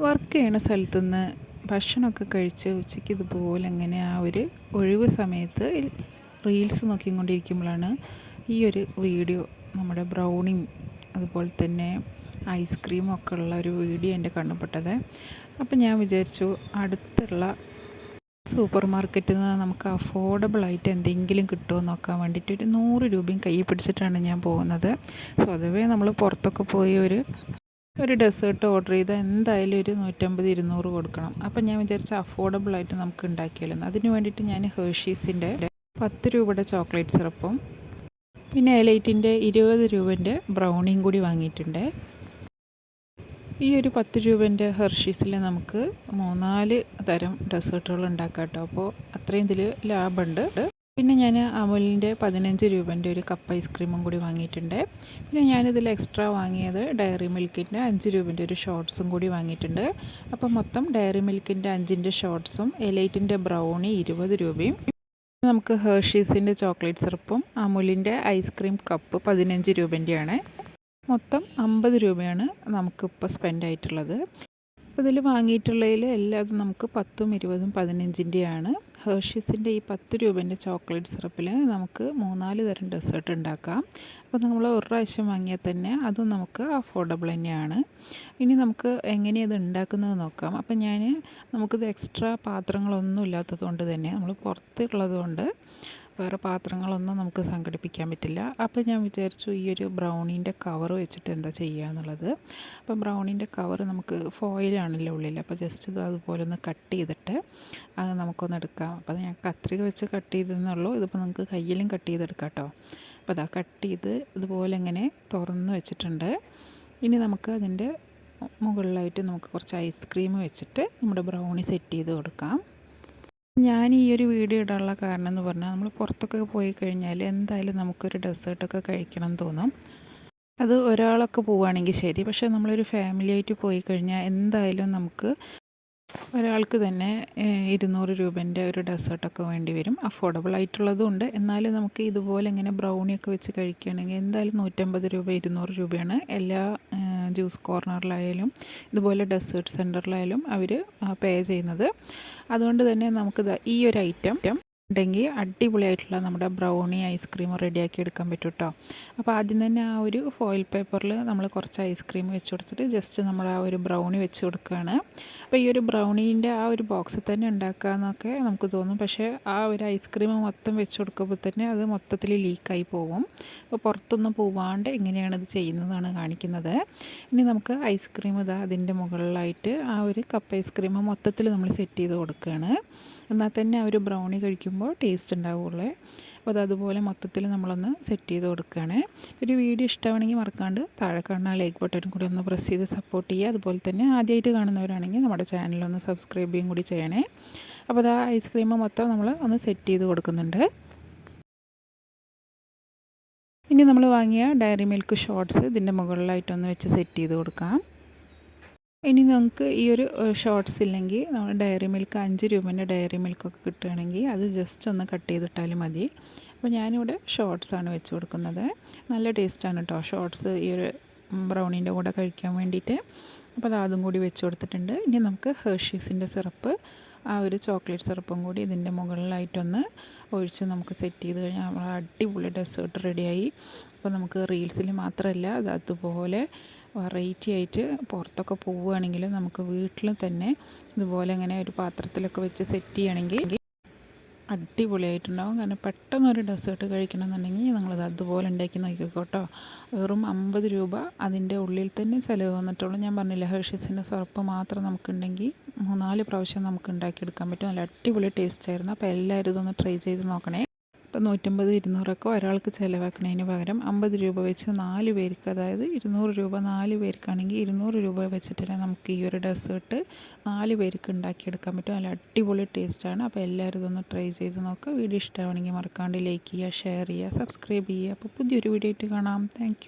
Work ചെയ്യണ സ്ഥലത്തുനിന്ന് ഭക്ഷണമൊക്കെ കഴിച്ച് ഉച്ചയ്ക്ക് ഇതുപോലെ അങ്ങനെ ആ ഒരു ഒഴിവ് സമയത്ത് റീൽസ് നോക്കിക്കൊണ്ടിരിക്കുമ്പോഴാണ് ഈ ഒരു വീഡിയോ നമ്മുടെ ബ്രൗണിയും അതുപോലെ തന്നെ ഐസ്ക്രീമും ഒക്കെ ഉള്ള ഒരു വീഡിയോ എന്റെ കണ്ണുപെട്ടത്. അപ്പം ഞാൻ വിചാരിച്ചു അടുത്തുള്ള സൂപ്പർ മാർക്കറ്റിൽ നിന്ന് നമുക്ക് അഫോർഡബിൾ ആയിട്ട് എന്തെങ്കിലും കിട്ടുമോ നോക്കാൻ വേണ്ടിയിട്ട് ഒരു നൂറ് രൂപയും കൈ പിടിച്ചിട്ടാണ് ഞാൻ പോകുന്നത്. സ്വതവേ നമ്മൾ പുറത്തൊക്കെ പോയി ഒരു ഒരു ഡെസേർട്ട് ഓർഡർ ചെയ്താൽ എന്തായാലും ഒരു നൂറ്റമ്പത് ഇരുന്നൂറ് കൊടുക്കണം. അപ്പം ഞാൻ വിചാരിച്ച അഫോർഡബിൾ ആയിട്ട് നമുക്ക് ഉണ്ടാക്കിയാലും അതിന് വേണ്ടിയിട്ട് ഞാൻ ഹേർഷീസിന്റെ പത്ത് രൂപയുടെ ചോക്ലേറ്റ് സിറപ്പും പിന്നെ എലൈറ്റിന്റെ ഇരുപത് രൂപന്റെ ബ്രൗണിയും കൂടി വാങ്ങിയിട്ടുണ്ട്. ഈ ഒരു പത്ത് രൂപന്റെ ഹെർഷീസിൽ നമുക്ക് മൂന്നാൽ തരം ഡെസേർട്ടുകൾ ഉണ്ടാക്കാം കേട്ടോ. അപ്പോൾ അത്രയും ഇതിൽ ലാഭമുണ്ട്. പിന്നെ ഞാൻ അമുലിന്റെ പതിനഞ്ച് രൂപന്റെ ഒരു കപ്പ് ഐസ്ക്രീമും കൂടി വാങ്ങിയിട്ടുണ്ട്. പിന്നെ ഞാനിതിൽ എക്സ്ട്രാ വാങ്ങിയത് ഡയറി മിൽക്കിന്റെ അഞ്ച് രൂപന്റെ ഒരു ഷോർട്ട്സും കൂടി വാങ്ങിയിട്ടുണ്ട്. അപ്പോൾ മൊത്തം ഡയറി മിൽക്കിന്റെ അഞ്ചിന്റെ ഷോർട്ട്സും എലൈറ്റിന്റെ ബ്രൗണി ഇരുപത് രൂപയും. നമുക്ക് ഹേർഷീസിന്റെ ചോക്ലേറ്റ് സിറപ്പും അമുലിന്റെ ഐസ്ക്രീം കപ്പ് പതിനഞ്ച് രൂപന്റെയാണ്. മൊത്തം അമ്പത് രൂപയാണ് നമുക്കിപ്പോൾ സ്പെൻഡ് ആയിട്ടുള്ളത് അപ്പോൾ ഇതിൽ വാങ്ങിയിട്ടുള്ളതിൽ എല്ലാതും നമുക്ക് പത്തും ഇരുപതും പതിനഞ്ചിന്റെയാണ്. ഹേർഷീസിന്റെ ഈ പത്ത് രൂപേന്റെ ചോക്ലേറ്റ് സിറപ്പിൽ നമുക്ക് മൂന്നാൽ തരം ഡെസേർട്ട് ഉണ്ടാക്കാം. അപ്പോൾ നമ്മൾ ഒരു പ്രാവശ്യം വാങ്ങിയാൽ തന്നെ അതും നമുക്ക് അഫോർഡബിൾ തന്നെയാണ്. ഇനി നമുക്ക് എങ്ങനെയത് ഉണ്ടാക്കുന്നത് നോക്കാം. അപ്പം ഞാൻ നമുക്കിത് എക്സ്ട്രാ പാത്രങ്ങളൊന്നും ഇല്ലാത്തത് കൊണ്ട് തന്നെ നമ്മൾ പുറത്തുള്ളത് കൊണ്ട് വേറെ പാത്രങ്ങളൊന്നും നമുക്ക് സംഘടിപ്പിക്കാൻ പറ്റില്ല. അപ്പോൾ ഞാൻ വിചാരിച്ചു ഈ ഒരു ബ്രൗണീന്റെ കവർ വെച്ചിട്ട് എന്താ ചെയ്യുക എന്നുള്ളത്. അപ്പോൾ ബ്രൗണീന്റെ കവർ നമുക്ക് ഫോയിലാണല്ലോ ഉള്ളിൽ. അപ്പോൾ ജസ്റ്റ് ഇത് അതുപോലെ ഒന്ന് കട്ട് ചെയ്തിട്ട് അത് നമുക്കൊന്ന് എടുക്കാം. അപ്പോൾ ഞാൻ കത്രിക വെച്ച് കട്ട് ചെയ്തെന്നുള്ളൂ ഇതിപ്പോൾ നിങ്ങൾക്ക് കയ്യിലും കട്ട് ചെയ്തെടുക്കാം കേട്ടോ. അപ്പോൾ അതാ കട്ട് ചെയ്ത് ഇതുപോലെ ഇങ്ങനെ തുറന്ന് വെച്ചിട്ടുണ്ട്. ഇനി നമുക്ക് അതിന്റെ മുകളിലായിട്ട് നമുക്ക് കുറച്ച് ഐസ്ക്രീം വെച്ചിട്ട് നമ്മുടെ ബ്രൗണി സെറ്റ് ചെയ്ത് കൊടുക്കാം. ഞാൻ ഈ ഒരു വീഡിയോ ഇടാനുള്ള കാരണം എന്ന് പറഞ്ഞാൽ നമ്മൾ പുറത്തൊക്കെ പോയി കഴിഞ്ഞാൽ എന്തായാലും നമുക്കൊരു ഡെസേർട്ടൊക്കെ കഴിക്കണം തോന്നും. അത് ഒരാളൊക്കെ പോവുകയാണെങ്കിൽ ശരി. പക്ഷേ നമ്മളൊരു ഫാമിലി ആയിട്ട് പോയി കഴിഞ്ഞാൽ എന്തായാലും നമുക്ക് ഒരാൾക്ക് തന്നെ ഇരുന്നൂറ് രൂപേന്റെ ഒരു ഡെസേർട്ടൊക്കെ വേണ്ടി വരും. അഫോർഡബിൾ ആയിട്ടുള്ളതും ഉണ്ട്. എന്നാലും നമുക്ക് ഇതുപോലെ ഇങ്ങനെ ബ്രൗണിയൊക്കെ വെച്ച് കഴിക്കുകയാണെങ്കിൽ എന്തായാലും നൂറ്റമ്പത് രൂപ ഇരുന്നൂറ് രൂപയാണ് എല്ലാ ജ്യൂസ് കോർണറിലായാലും ഇതുപോലെ ഡെസേർട്ട് സെന്ററിലായാലും അവർ പേ ചെയ്യുന്നത്. അതുകൊണ്ട് തന്നെ നമുക്ക് ഈ ഒരു ഐറ്റം ഉണ്ടെങ്കിൽ അടിപൊളിയായിട്ടുള്ള നമ്മുടെ ബ്രൗണി ഐസ്ക്രീം റെഡിയാക്കി എടുക്കാൻ പറ്റും കേട്ടോ അപ്പോൾ ആദ്യം തന്നെ ആ ഒരു ഫോയിൽ പേപ്പറിൽ നമ്മൾ കുറച്ച് ഐസ്ക്രീം വെച്ച് കൊടുത്തിട്ട് ജസ്റ്റ് നമ്മൾ ആ ഒരു ബ്രൗണി വെച്ച് കൊടുക്കുകയാണ്. അപ്പോൾ ഈ ഒരു ബ്രൗണീന്റെ ആ ഒരു ബോക്സിൽ തന്നെ ഉണ്ടാക്കാമെന്നൊക്കെ നമുക്ക് തോന്നും. പക്ഷേ ആ ഒരു ഐസ്ക്രീം മൊത്തം വെച്ച് കൊടുക്കുമ്പോൾ തന്നെ അത് മൊത്തത്തിൽ ലീക്കായി പോകും അപ്പോൾ പുറത്തൊന്നും പോവാണ്ട് എങ്ങനെയാണ് ഇത് ചെയ്യുന്നതാണ് കാണിക്കുന്നത്. ഇനി നമുക്ക് ഐസ്ക്രീം ഇതാ അതിന്റെ മുകളിലായിട്ട് ആ ഒരു കപ്പ് ഐസ്ക്രീം മൊത്തത്തിൽ നമ്മൾ സെറ്റ് ചെയ്ത് കൊടുക്കുകയാണ്. എന്നാൽ തന്നെ ആ ഒരു ബ്രൗണി കഴിക്കുമ്പോൾ ടേസ്റ്റ് ഉണ്ടാവുള്ളൂ. അപ്പോൾ അതതുപോലെ മൊത്തത്തിൽ നമ്മളൊന്ന് സെറ്റ് ചെയ്ത് കൊടുക്കുകയാണേ. ഒരു വീഡിയോ ഇഷ്ടമാണെങ്കിൽ മറക്കാണ്ട് താഴെ കാണുന്ന ലൈക്ക് ബട്ടൺ കൂടി ഒന്ന് പ്രസ് ചെയ്ത് സപ്പോർട്ട് ചെയ്യുക. അതുപോലെ തന്നെ ആദ്യമായിട്ട് കാണുന്നവരാണെങ്കിൽ നമ്മുടെ ചാനലൊന്ന് സബ്സ്ക്രൈബ് ചെയ്യും കൂടി ചെയ്യണേ. അപ്പോൾ അത് ഐസ്ക്രീം മൊത്തം നമ്മൾ ഒന്ന് സെറ്റ് ചെയ്ത് കൊടുക്കുന്നുണ്ട്. ഇനി നമ്മൾ വാങ്ങിയ ഡയറി മിൽക്ക് ഷോർട്ട്സ് ഇതിന്റെ മുകളിലായിട്ടൊന്ന് വെച്ച് സെറ്റ് ചെയ്ത് കൊടുക്കാം. ഇനി നമുക്ക് ഈ ഒരു ഷോർട്ട്സ് ഇല്ലെങ്കിൽ നമ്മൾ ഡയറി മിൽക്ക് അഞ്ച് രൂപേന്റെ ഡയറി മിൽക്കൊക്കെ കിട്ടുകയാണെങ്കിൽ അത് ജസ്റ്റ് ഒന്ന് കട്ട് ചെയ്തിട്ടാലും മതി. അപ്പോൾ ഞാനിവിടെ ആണ് വെച്ച് കൊടുക്കുന്നത്. നല്ല ടേസ്റ്റാണ് കേട്ടോ ഷോർട്സ് ഈ ഒരു ബ്രൗണീന്റെ കൂടെ കഴിക്കാൻ വേണ്ടിയിട്ട്. അപ്പോൾ അത് അതും കൂടി വെച്ച് കൊടുത്തിട്ടുണ്ട്. ഇനി നമുക്ക് ഹേർഷീസിന്റെ സിറപ്പ് ആ ഒരു ചോക്ലേറ്റ് സിറപ്പും കൂടി ഇതിന്റെ മുകളിലായിട്ടൊന്ന് ഒഴിച്ച് നമുക്ക് സെറ്റ് ചെയ്ത് കഴിഞ്ഞാൽ നമ്മൾ അടിപൊളി ഡെസേർട്ട് റെഡിയായി അപ്പോൾ നമുക്ക് റീൽസിൽ മാത്രമല്ല അത് അതുപോലെ വെറൈറ്റി ആയിട്ട് പുറത്തൊക്കെ പോവുകയാണെങ്കിൽ നമുക്ക് വീട്ടിൽ തന്നെ ഇതുപോലെ ഇങ്ങനെ ഒരു പാത്രത്തിലൊക്കെ വെച്ച് സെറ്റ് ചെയ്യണമെങ്കിൽ അടിപൊളിയായിട്ടുണ്ടാവും. കാരണം പെട്ടെന്ന് ഒരു ഡെസേർട്ട് കഴിക്കണമെന്നുണ്ടെങ്കിൽ നിങ്ങളത് അതുപോലെ ഉണ്ടാക്കി നോക്കിക്കോട്ടോ വെറും അമ്പത് രൂപ അതിന്റെ ഉള്ളിൽ തന്നെ ചിലവ് വന്നിട്ടുള്ളൂ. ഞാൻ പറഞ്ഞില്ല ഹെർഷീസിന്റെ സിറപ്പ് മാത്രം നമുക്കുണ്ടെങ്കിൽ മൂന്നാൽ പ്രാവശ്യം നമുക്ക് ഉണ്ടാക്കിയെടുക്കാൻ പറ്റും. നല്ല അടിപൊളി ടേസ്റ്റ് ആയിരുന്നു. അപ്പോൾ എല്ലാവരും ഇതൊന്ന് ട്രൈ ചെയ്ത് നോക്കണേ. ഇപ്പം നൂറ്റമ്പത് ഇരുന്നൂറൊക്കെ ഒരാൾക്ക് ചിലവാക്കുന്നതിന് പകരം അമ്പത് രൂപ വെച്ച് നാല് പേർക്ക് അതായത് ഇരുന്നൂറ് രൂപ നാല് പേർക്കാണെങ്കിൽ ഇരുന്നൂറ് രൂപ വെച്ചിട്ട് നമുക്ക് ഈ ഒരു ഡെസേർട്ട് നാല് പേർക്ക് ഉണ്ടാക്കിയെടുക്കാൻ പറ്റും. നല്ല അടിപൊളി ടേസ്റ്റാണ്. അപ്പോൾ എല്ലാവരും ഇതൊന്ന് ട്രൈ ചെയ്ത് നോക്കുക. വീഡിയോ ഇഷ്ടമാണെങ്കിൽ മറക്കാണ്ട് ലൈക്ക് ചെയ്യുക ഷെയർ ചെയ്യുക സബ്സ്ക്രൈബ് ചെയ്യുക. അപ്പോൾ പുതിയൊരു വീഡിയോ ആയിട്ട് കാണാം. താങ്ക്